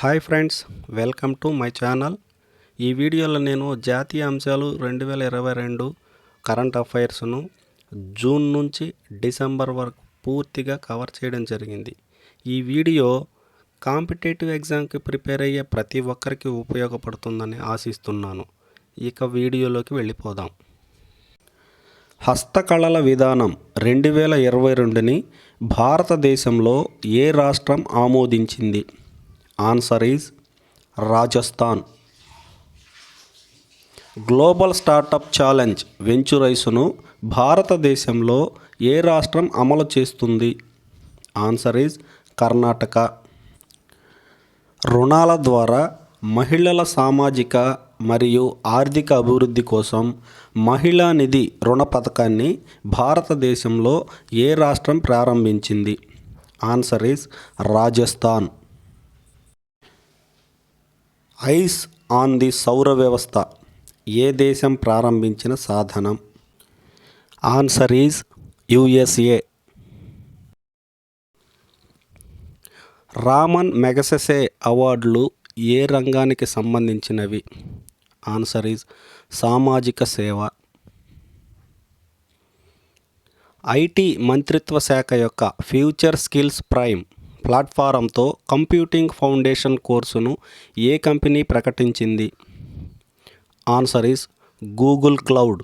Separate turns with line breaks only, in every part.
Hi friends welcome to my channel ఈ వీడియోలో నేను జాతీయ అంశాలు రెండు వేల ఇరవై రెండు కరెంట్ అఫైర్స్ను జూన్ నుంచి డిసెంబర్ వరకు పూర్తిగా కవర్ చేయడం జరిగింది. ఈ వీడియో కాంపిటేటివ్ ఎగ్జామ్కి ప్రిపేర్ అయ్యే ప్రతి ఒక్కరికి ఉపయోగపడుతుందని ఆశిస్తున్నాను. ఇక వీడియోలోకి వెళ్ళిపోదాం. హస్తకళల విధానం రెండు వేల ఇరవై రెండుని భారతదేశంలో ఏ రాష్ట్రం ఆమోదించింది? Answer is Rajasthan. Global startup challenge వెంచురైస్ను భారతదేశంలో ఏ రాష్ట్రం అమలు చేస్తుంది? Answer is Karnataka. రుణాల ద్వారా మహిళల సామాజిక మరియు ఆర్థిక అభివృద్ధి కోసం మహిళా నిధి రుణ పథకాన్ని భారతదేశంలో ఏ రాష్ట్రం ప్రారంభించింది? Answer is Rajasthan. Ice on the సౌర వ్యవస్థ. ఏ దేశం ప్రారంభించిన సాధనం? Answer is USA Raman Magsaysay అవార్డులు ఏ రంగానికి సంబంధించినవి? ఆన్సర్ ఈజ్ సామాజిక సేవ. ఐటీ మంత్రిత్వ శాఖ యొక్క ఫ్యూచర్ స్కిల్స్ ప్రైమ్. ప్లాట్ఫారంతో కంప్యూటింగ్ ఫౌండేషన్ కోర్సును ఏ కంపెనీ ప్రకటించింది? ఆన్సర్ ఈస్ గూగుల్ క్లౌడ్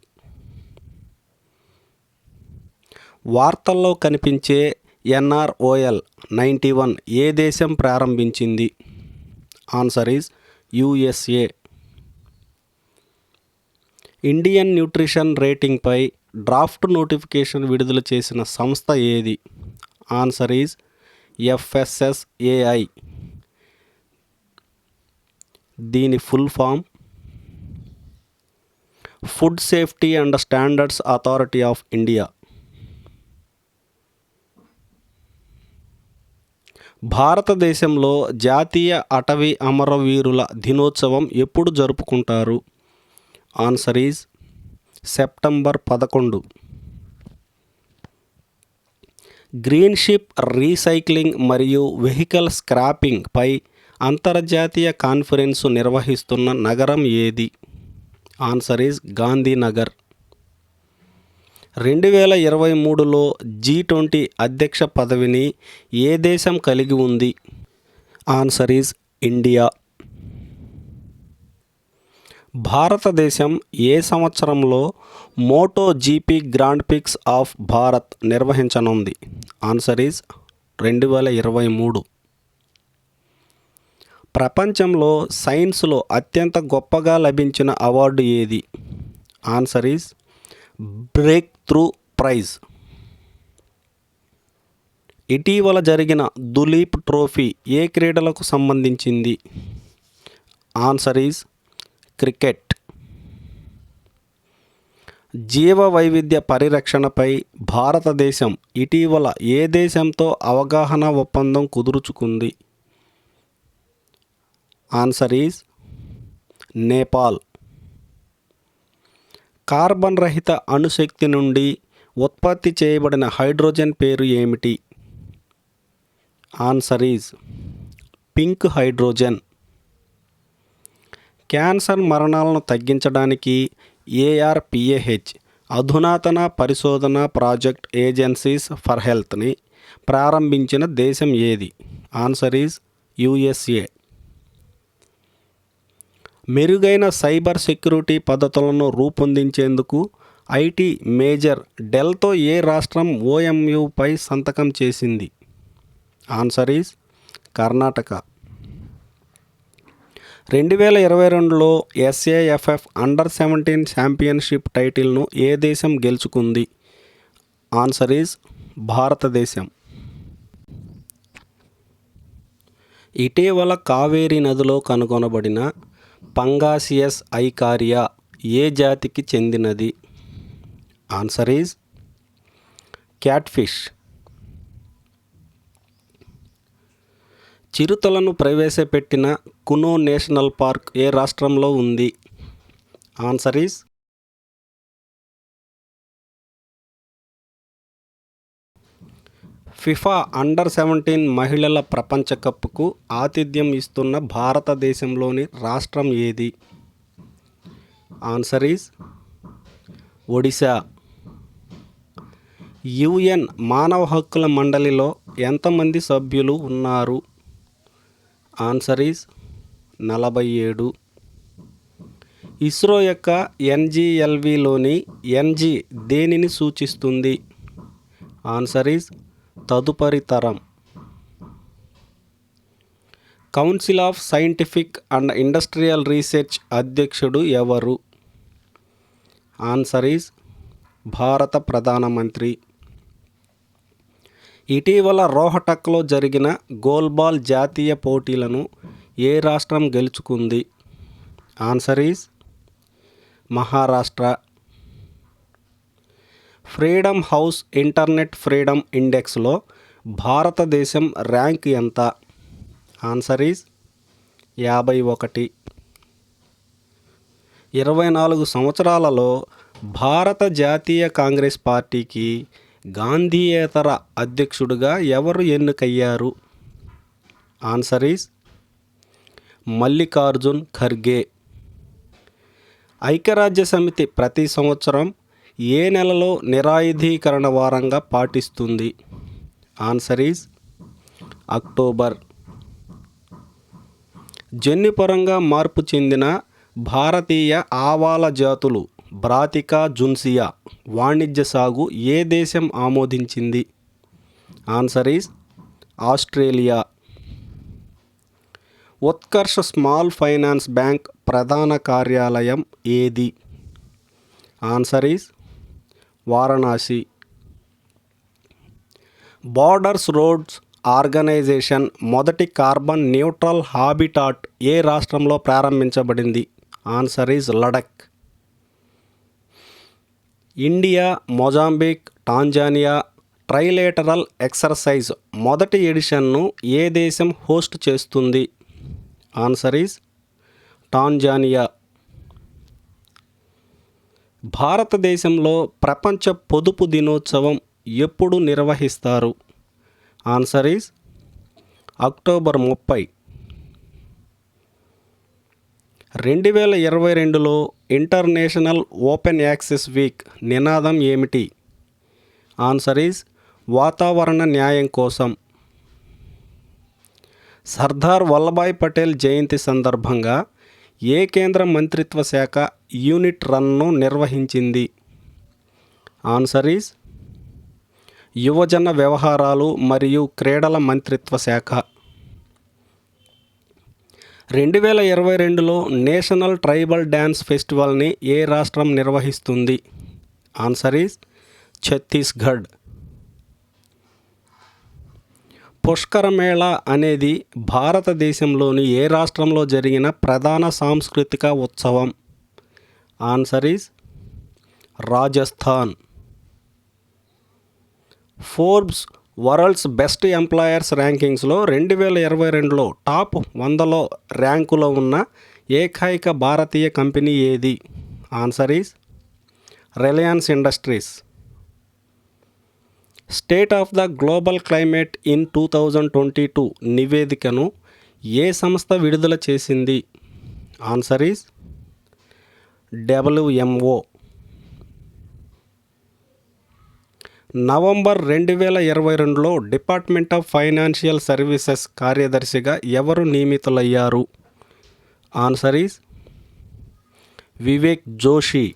వార్తల్లో కనిపించే ఎన్ఆర్ఓఎల్ నైంటీ వన్ ఏ దేశం ప్రారంభించింది? Answer is USA. Indian nutrition రేటింగ్పై draft notification విడుదల చేసిన సంస్థ ఏది? ఆన్సర్ ఈజ్ ఎఫ్ఎస్ఎస్ఏఐ దీని full form food safety and standards authority of India. భారతదేశంలో జాతీయ అటవీ అమరవీరుల దినోత్సవం ఎప్పుడు జరుపుకుంటారు? ఆన్సర్ ఈజ్ సెప్టెంబర్ పదకొండు. గ్రీన్ షిప్ రీసైక్లింగ్ మరియు వెహికల్ స్క్రాపింగ్ పై అంతర్జాతీయ కాన్ఫరెన్సు నిర్వహిస్తున్న నగరం ఏది? Answer is Gandhinagar. రెండు వేల ఇరవై మూడులో జీ ట్వంటీ అధ్యక్ష పదవిని ఏ దేశం కలిగి ఉంది? Answer is India. భారతదేశం ఏ సంవత్సరంలో Moto GP Grand Prix of Bharat నిర్వహించనుంది? Answer is రెండు వేల ఇరవై మూడు. ప్రపంచంలో సైన్స్లో అత్యంత గొప్పగా లభించిన అవార్డు ఏది? Answer is break through prize ఇటీవల జరిగిన దులీప్ ట్రోఫీ ఏ క్రీడలకు సంబంధించింది? Answer is cricket. జీవ వైవిధ్య పరిరక్షణపై భారతదేశం ఇటీవల ఏ దేశంతో అవగాహన ఒప్పందం కుదుర్చుకుంది? Answer is Nepal. కార్బన్ రహిత అణుశక్తి నుండి ఉత్పత్తి చేయబడిన హైడ్రోజన్ పేరు ఏమిటి? Answer is pink hydrogen. Cancer మరణాలను తగ్గించడానికి ఏఆర్పిఏహెచ్ అధునాతన పరిశోధన ప్రాజెక్ట్ ఏజెన్సీస్ ఫర్ హెల్త్ని ప్రారంభించిన దేశం ఏది? Answer is USA. మెరుగైన సైబర్ సెక్యూరిటీ పద్ధతులను రూపొందించేందుకు ఐటీ మేజర్ డెల్తో ఏ రాష్ట్రం ఓఎంయుపై సంతకం చేసింది? Answer is Karnataka. రెండు వేల ఇరవై రెండులో ఎస్ఏఎఫ్ఎఫ్ అండర్ సెవెంటీన్ ఛాంపియన్షిప్ టైటిల్ను ఏ దేశం గెలుచుకుంది? ఆన్సర్ ఈజ్ భారతదేశం. ఇటీవల కావేరీ నదిలో కనుగొనబడిన పంగాసియస్ ఐకారియా ఏ జాతికి చెందినది? Answer is catfish. చిరుతలను ప్రవేశపెట్టిన కునో నేషనల్ పార్క్ ఏ రాష్ట్రంలో ఉంది? Answer is FIFA under seventeen మహిళల ప్రపంచ కప్కు ఆతిథ్యం ఇస్తున్న భారతదేశంలోని రాష్ట్రం ఏది? Answer is Odisha. యుఎన్ మానవ హక్కుల మండలిలో ఎంతమంది సభ్యులు ఉన్నారు? ఆన్సర్ ఈజ్ నలభై ఏడు. ఇస్రో యొక్క ఎన్జిఎల్విలోని ఎన్జి దేనిని సూచిస్తుంది? ఆన్సర్ ఈజ్ తదుపరి తరం. Council of scientific and industrial research అధ్యక్షుడు ఎవరు? ఆన్సర్ ఈజ్ భారత ప్రధానమంత్రి. ఇటీవల రోహటక్లో జరిగిన గోల్బాల్ జాతీయ పోటీలను ఏ రాష్ట్రం గెలుచుకుంది? Answer is Maharashtra. Freedom house internet freedom ఇండెక్స్లో భారతదేశం ర్యాంక్ ఎంత? ఆన్సర్ ఈజ్ యాభై ఒకటి. ఇరవై నాలుగు సంవత్సరాలలో భారత జాతీయ కాంగ్రెస్ పార్టీకి గాంధీయేతర అధ్యక్షుడిగా ఎవరు ఎన్నికయ్యారు? Answer is Mallikarjun Kharge. ఐక్యరాజ్య సమితి ప్రతి సంవత్సరం ఏ నెలలో నిరాయుధీకరణ వారంగా పాటిస్తుంది? ఆన్సర్ ఈజ్ అక్టోబర్ జన్యుపరంగా మార్పు చెందిన భారతీయ ఆవాల జాతులు బ్రాతికా జున్సియా వాణిజ్య సాగు ఏ దేశం ఆమోదించింది? Answer is Australia. Utkarsh small finance bank ప్రధాన కార్యాలయం ఏది? Answer is Varanasi. Borders roads organisation మొదటి కార్బన్ న్యూట్రల్ హాబిటాట్ ఏ రాష్ట్రంలో ప్రారంభించబడింది? Answer is Ladakh. India Mozambique Tanzania trilateral exercise మొదటి ఎడిషన్ను ఏ దేశం హోస్ట్ చేస్తుంది? Answer is Tanzania. భారతదేశంలో ప్రపంచ పొదుపు దినోత్సవం ఎప్పుడు నిర్వహిస్తారు? ఆన్సర్ ఈజ్ అక్టోబర్ ముప్పై. రెండు వేల ఇరవై రెండులో ఇంటర్నేషనల్ ఓపెన్ యాక్సెస్ వీక్ నినాదం ఏమిటి? ఆన్సర్ ఈజ్ వాతావరణ న్యాయం కోసం. సర్దార్ వల్లభాయ్ పటేల్ జయంతి సందర్భంగా ఏ కేంద్ర మంత్రిత్వ శాఖ యూనిట్ రన్ను నిర్వహించింది? ఆన్సర్ ఈజ్ యువజన వ్యవహారాలు మరియు క్రీడల మంత్రిత్వ శాఖ. రెండు వేల ఇరవై రెండులో నేషనల్ ట్రైబల్ డ్యాన్స్ ఫెస్టివల్ని ఏ రాష్ట్రం నిర్వహిస్తుంది? Answer is Chhattisgarh. పుష్కర మేళా అనేది భారతదేశంలోని ఏ రాష్ట్రంలో జరిగిన ప్రధాన సాంస్కృతిక ఉత్సవం? Answer is Rajasthan. Forbes world's best employers ర్యాంకింగ్స్లో రెండు వేల ఇరవై రెండులో టాప్ వందలో ర్యాంకులో ఉన్న ఏకైక భారతీయ కంపెనీ ఏది? Answer is Reliance Industries. State of the global climate in two thousand twenty two నివేదికను ఏ సంస్థ విడుదల చేసింది? ఆన్సర్ ఈజ్ డబ్ల్యూఎంఓ నవంబర్ రెండు వేల ఇరవై రెండులో డిపార్ట్మెంట్ ఆఫ్ ఫైనాన్షియల్ సర్వీసెస్ కార్యదర్శిగా ఎవరు నియమితులయ్యారు? Answer is Vivek Joshi.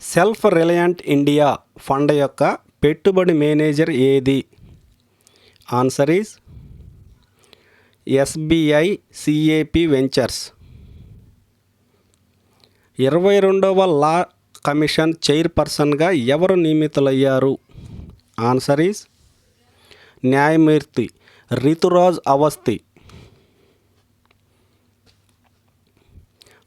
Self reliant India fund యొక్క పెట్టుబడి మేనేజర్ ఏది? Answer is SBI CAP ventures. ఇరవై రెండవ లా కమిషన్ చైర్పర్సన్గా ఎవరు నియమితులయ్యారు? ఆన్సర్ ఈజ్ న్యాయమూర్తి రితురాజ్ అవస్థి.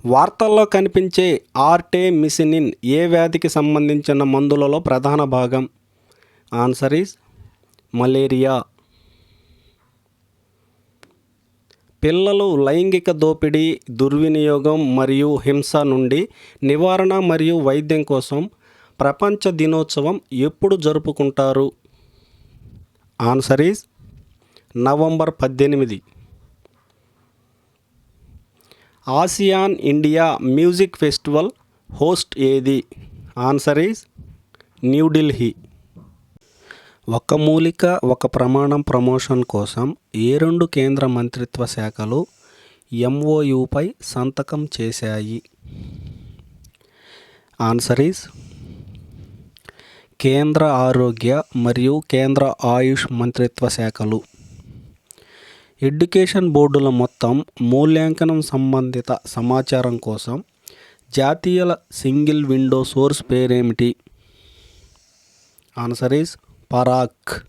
వార్తల్లో కనిపించే ఆర్టే మిసినిన్ ఏ వ్యాధికి సంబంధించిన మందులలో ప్రధాన భాగం? Answer is malaria. పిల్లలు లైంగిక దోపిడీ దుర్వినియోగం మరియు హింస నుండి నివారణ మరియు వైద్యం కోసం ప్రపంచ దినోత్సవం ఎప్పుడు జరుపుకుంటారు? ఆన్సర్ ఈజ్ నవంబర్ పద్దెనిమిది. ASEAN India music festival host ఏది? ఆన్సర్ ఈజ్ న్యూఢిల్లీ ఒక మూలిక ఒక ప్రమాణం ప్రమోషన్ కోసం ఏ రెండు కేంద్ర మంత్రిత్వ శాఖలు ఎంఓయుపై సంతకం చేశాయి? ఆన్సర్ కేంద్ర ఆరోగ్య మరియు కేంద్ర ఆయుష్ మంత్రిత్వ శాఖలు. ఎడ్యుకేషన్ బోర్డుల మొత్తం మూల్యాంకనం సంబంధిత సమాచారం కోసం జాతీయ సింగిల్ విండో సోర్స్ పేరేమిటి? ఆన్సర్ ఈజ్ పరాక్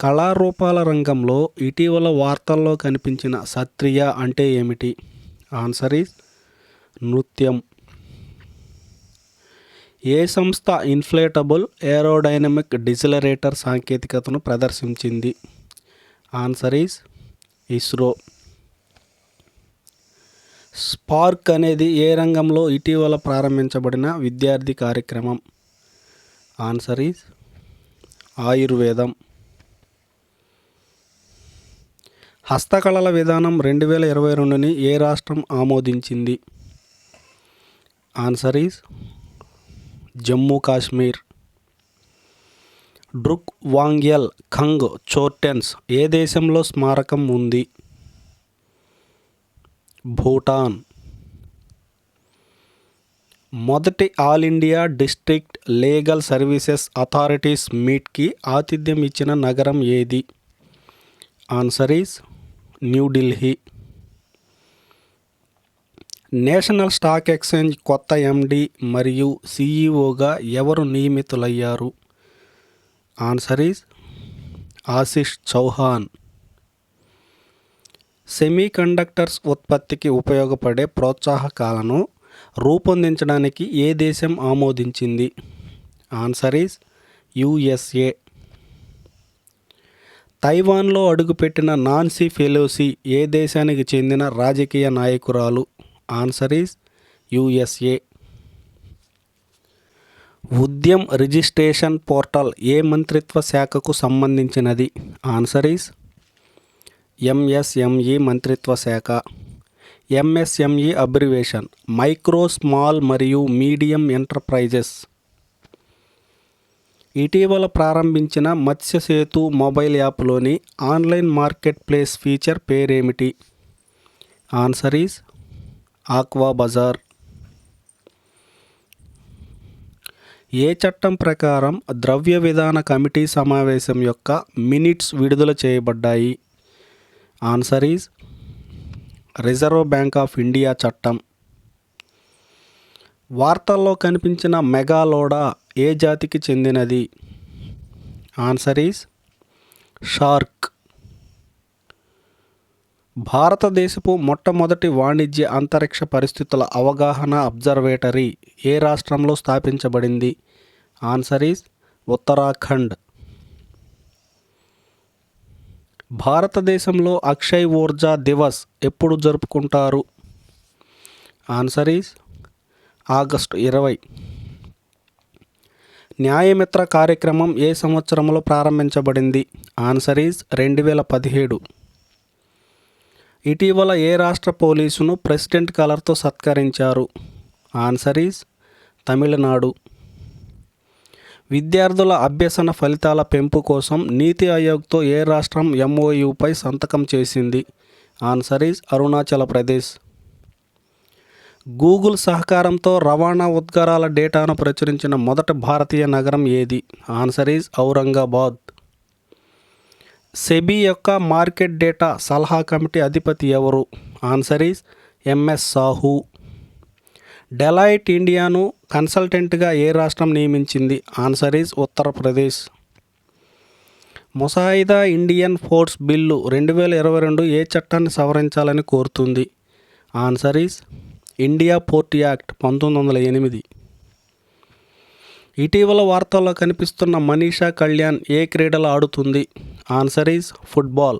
కళారూపాల రంగంలో ఇటీవల వార్తల్లో కనిపించిన సత్రియ అంటే ఏమిటి? ఆన్సర్ ఈజ్ నృత్యం. ఏ సంస్థ ఇన్ఫ్లేటబుల్ ఏరోడైనమిక్ డిసిలరేటర్ సాంకేతికతను ప్రదర్శించింది? Answer is ISRO. స్పార్క్ అనేది ఏ రంగంలో ఇటీవల ప్రారంభించబడిన విద్యార్థి కార్యక్రమం? ఆన్సర్ ఈజ్ ఆయుర్వేదం. హస్తకళల విధానం రెండు వేల ఇరవై రెండుని ఏ రాష్ట్రం ఆమోదించింది? Answer is Jammu Kashmir. Druk Wangyal Khang Chortens ఏ దేశంలో స్మారకం ఉంది? భూటాన్. మొదటి all India district legal services authorities మీట్కి ఆతిథ్యం ఇచ్చిన నగరం ఏది? Answer is New Delhi national stock exchange కొత్త ఎండి మరియు సిఈఓగా ఎవరు నియమితులయ్యారు? Answer is Ashish Chauhan. Semiconductors ఉత్పత్తికి ఉపయోగపడే ప్రోత్సాహకాలను రూపొందించడానికి ఏ దేశం ఆమోదించింది? ఆన్సర్ ఈజ్ యుఎస్ఏ తైవాన్లో అడుగుపెట్టిన నాన్సీ ఫెలోసి ఏ దేశానికి చెందిన రాజకీయ నాయకురాలు? Answer is USA Udyam registration portal ఏ మంత్రిత్వ శాఖకు సంబంధించినది? ఆన్సర్ ఈజ్ ఎంఎస్ఎంఈ మంత్రిత్వ శాఖ. ఎంఎస్ఎంఈ అబ్రివేషన్ మైక్రో స్మాల్ మరియు మీడియం ఎంటర్ప్రైజెస్ ఇటీవల ప్రారంభించిన మత్స్యసేతు మొబైల్ యాప్లోని ఆన్లైన్ మార్కెట్ ప్లేస్ ఫీచర్ పేరేమిటి? Answer is aqua bazaar. ఏ చట్టం ప్రకారం ద్రవ్య విధాన కమిటీ సమావేశం యొక్క మినిట్స్ విడుదల చేయబడ్డాయి? Answer is Reserve Bank of India చట్టం. వార్తల్లో కనిపించిన మెగాలోడా ఏ జాతికి చెందినది? Answer is shark. భారతదేశపు మొట్టమొదటి వాణిజ్య అంతరిక్ష పరిస్థితుల అవగాహన అబ్జర్వేటరీ ఏ రాష్ట్రంలో స్థాపించబడింది? Answer is Uttarakhand. భారతదేశంలో అక్షయ్ ఊర్జా దివస్ ఎప్పుడు జరుపుకుంటారు? ఆన్సర్ ఈజ్ ఆగస్టు ఇరవై. న్యాయమిత్ర కార్యక్రమం ఏ సంవత్సరంలో ప్రారంభించబడింది? ఆన్సర్ ఈజ్ రెండు వేల పదిహేడు. ఇటీవల ఏ రాష్ట్ర పోలీసును ప్రెసిడెంట్ కలర్తో సత్కరించారు? Answer is Tamil Nadu. విద్యార్థుల అభ్యసన ఫలితాల పెంపు కోసం నీతి ఆయోగ్తో ఏ రాష్ట్రం ఎంఓయుపై సంతకం చేసింది? Answer is Arunachal Pradesh. Google సహకారంతో రవాణా ఉద్గారాల డేటాను ప్రచురించిన మొదటి భారతీయ నగరం ఏది? Answer is Aurangabad. సెబీ యొక్క మార్కెట్ డేటా సలహా కమిటీ అధిపతి ఎవరు? Answer is MS Sahu. Deloitte ఇండియాను కన్సల్టెంట్గా ఏ రాష్ట్రం నియమించింది? Answer is Uttar Pradesh. ముసాయిదా ఇండియన్ ఫోర్స్ బిల్లు రెండు వేల ఇరవై రెండు ఏ చట్టాన్ని సవరించాలని కోరుతుంది? Answer is India port act పంతొమ్మిది వందల ఎనిమిది. ఇటీవల వార్తల్లో కనిపిస్తున్న మనీషా కళ్యాణ్ ఏ క్రీడలు ఆడుతుంది? Answer is football.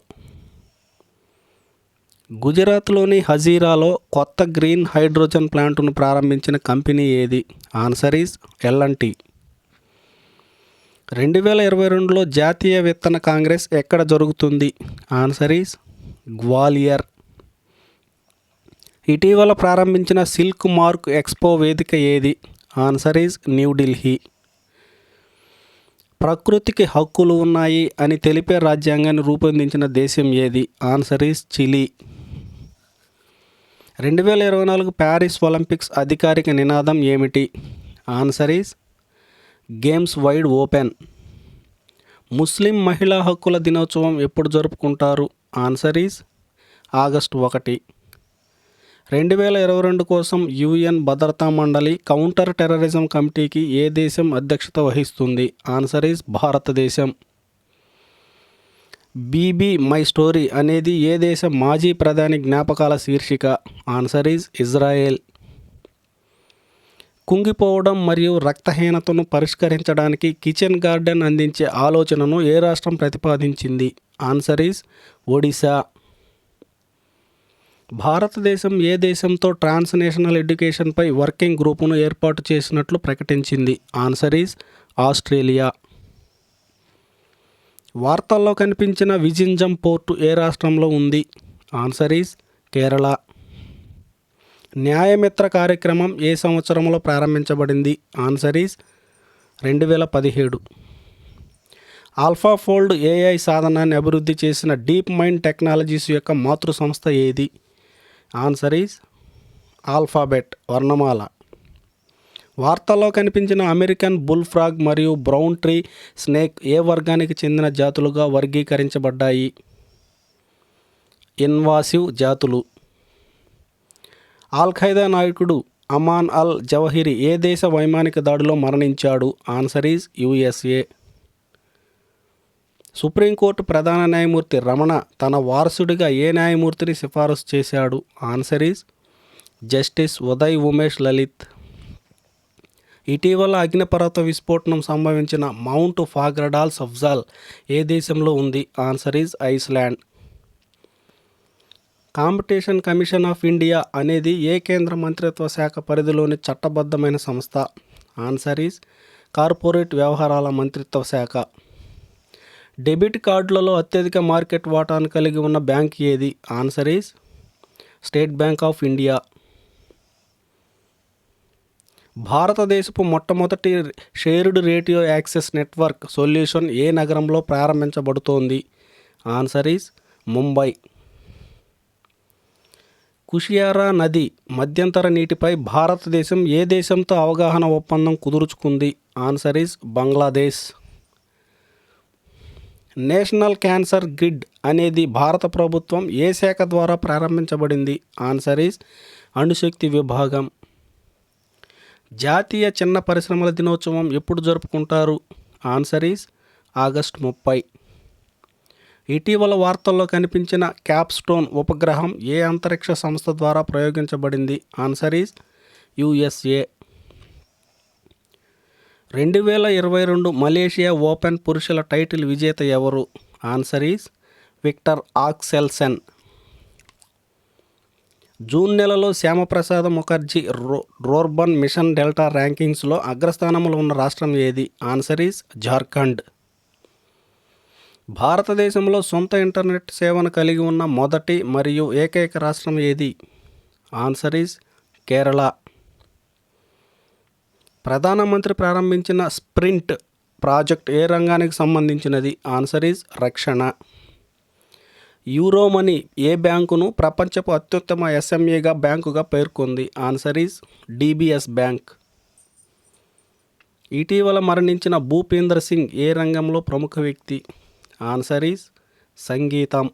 గుజరాత్లోని హజీరాలో కొత్త గ్రీన్ హైడ్రోజన్ ప్లాంటును ప్రారంభించిన కంపెనీ ఏది? ఆన్సర్ ఈజ్ ఎల్ఎన్టీ రెండు వేల ఇరవై రెండులో జాతీయ విత్తన కాంగ్రెస్ ఎక్కడ జరుగుతుంది? Answer is Gwalior. ఇటీవల ప్రారంభించిన సిల్క్ మార్క్ ఎక్స్పో వేదిక ఏది? Answer is New Delhi. ప్రకృతికి హక్కులు ఉన్నాయి అని తెలిపే రాజ్యాంగాన్ని రూపొందించిన దేశం ఏది? Answer is Chile. రెండు వేల ఇరవై నాలుగు ప్యారిస్ ఒలింపిక్స్ అధికారిక నినాదం ఏమిటి? Answer is games wide open. ముస్లిం మహిళా హక్కుల దినోత్సవం ఎప్పుడు జరుపుకుంటారు? ఆన్సర్ ఈజ్ ఆగస్టు ఒకటి. రెండు వేల ఇరవై రెండు కోసం యుఎన్ భద్రతా మండలి కౌంటర్ టెర్రరిజం కమిటీకి ఏ దేశం అధ్యక్షత వహిస్తుంది? ఆన్సర్ ఈజ్ భారతదేశం. బీబీ మై స్టోరీ అనేది ఏ దేశం మాజీ ప్రధాని జ్ఞాపకాల శీర్షిక? ఆన్సర్ ఈజ్ ఇజ్రాయెల్ కుంగిపోవడం మరియు రక్తహీనతను పరిష్కరించడానికి కిచెన్ గార్డెన్ అందించే ఆలోచనను ఏ రాష్ట్రం ప్రతిపాదించింది? Answer is Odisha. భారతదేశం ఏ దేశంతో ట్రాన్స్నేషనల్ ఎడ్యుకేషన్పై వర్కింగ్ గ్రూపును ఏర్పాటు చేసినట్లు ప్రకటించింది? Answer is Australia. వార్తల్లో కనిపించిన విజింజం పోర్టు ఏ రాష్ట్రంలో ఉంది? Answer is Kerala. న్యాయమిత్ర కార్యక్రమం ఏ సంవత్సరంలో ప్రారంభించబడింది? ఆన్సర్ ఈజ్ రెండు వేల పదిహేడు. ఆల్ఫా ఫోల్డ్ ఏఐ సాధనాన్ని అభివృద్ధి చేసిన డీప్ మైండ్ టెక్నాలజీస్ యొక్క మాతృ సంస్థ ఏది? ఆన్సర్ ఈజ్ ఆల్ఫాబెట్ వర్ణమాల. వార్తల్లో కనిపించిన అమెరికన్ బుల్ ఫ్రాగ్ మరియు బ్రౌన్ ట్రీ స్నేక్ ఏ వర్గానికి చెందిన జాతులుగా వర్గీకరించబడ్డాయి? ఇన్వాసివ్ జాతులు. ఆల్ ఖైదా నాయకుడు అమాన్ అల్ జవహిరి ఏ దేశ వైమానిక దాడిలో మరణించాడు? ఆన్సర్ ఈజ్ యుఎస్ఏ సుప్రీంకోర్టు ప్రధాన న్యాయమూర్తి రమణ తన వారసుడిగా ఏ న్యాయమూర్తిని సిఫారసు చేశాడు? Answer is justice Uday Umesh Lalit. ఇటీవల అగ్నిపర్వత విస్ఫోటనం సంభవించిన మౌంట్ ఫాగ్రడాల్ సఫ్జాల్ ఏ దేశంలో ఉంది? Answer is Iceland. Competition commission of India అనేది ఏ కేంద్ర మంత్రిత్వ శాఖ పరిధిలోని చట్టబద్ధమైన సంస్థ? ఆన్సర్ ఈజ్ కార్పొరేట్ వ్యవహారాల మంత్రిత్వ శాఖ. డెబిట్ కార్డులలో అత్యధిక మార్కెట్ వాటాను కలిగి ఉన్న బ్యాంక్ ఏది? Answer is State Bank of India. భారతదేశపు మొట్టమొదటి shared radio access network solution ఏ నగరంలో ప్రారంభించబడుతోంది? Answer is Mumbai. కుషియారా నది మధ్యంతర నీటిపై భారతదేశం ఏ దేశంతో అవగాహన ఒప్పందం కుదుర్చుకుంది? Answer is Bangladesh. National cancer grid అనేది భారత ప్రభుత్వం ఏ శాఖ ద్వారా ప్రారంభించబడింది? ఆన్సర్ ఈస్ అణుశక్తి విభాగం. జాతీయ చిన్న పరిశ్రమల దినోత్సవం ఎప్పుడు జరుపుకుంటారు? ఆన్సర్ ఈజ్ ఆగస్ట్ ముప్పై. ఇటీవల వార్తల్లో కనిపించిన క్యాప్స్టోన్ ఉపగ్రహం ఏ అంతరిక్ష సంస్థ ద్వారా ప్రయోగించబడింది? ఆన్సర్ ఈజ్ యుఎస్ఏ రెండు వేల ఇరవై రెండు మలేషియా ఓపెన్ పురుషుల టైటిల్ విజేత ఎవరు? Answer is Victor Axelsen June నెలలో శ్యామప్రసాద్ ముఖర్జీ రో రోర్బన్ మిషన్ డెల్టా ర్యాంకింగ్స్లో అగ్రస్థానంలో ఉన్న రాష్ట్రం ఏది? Answer is Jharkhand. భారతదేశంలో సొంత ఇంటర్నెట్ సేవను కలిగి ఉన్న మొదటి మరియు ఏకైక రాష్ట్రం ఏది? Answer is Kerala. ప్రధానమంత్రి ప్రారంభించిన స్ప్రింట్ ప్రాజెక్ట్ ఏ రంగానికి సంబంధించినది? ఆన్సర్ ఈజ్ రక్షణ. యూరోమనీ ఏ బ్యాంకును ప్రపంచపు అత్యుత్తమ ఎస్ఎంఏగా బ్యాంకుగా పేర్కొంది? Answer is DBS bank. ఇటీవల మరణించిన భూపేంద్ర సింగ్ ఏ రంగంలో ప్రముఖ వ్యక్తి? ఆన్సర్ ఈజ్ సంగీతం.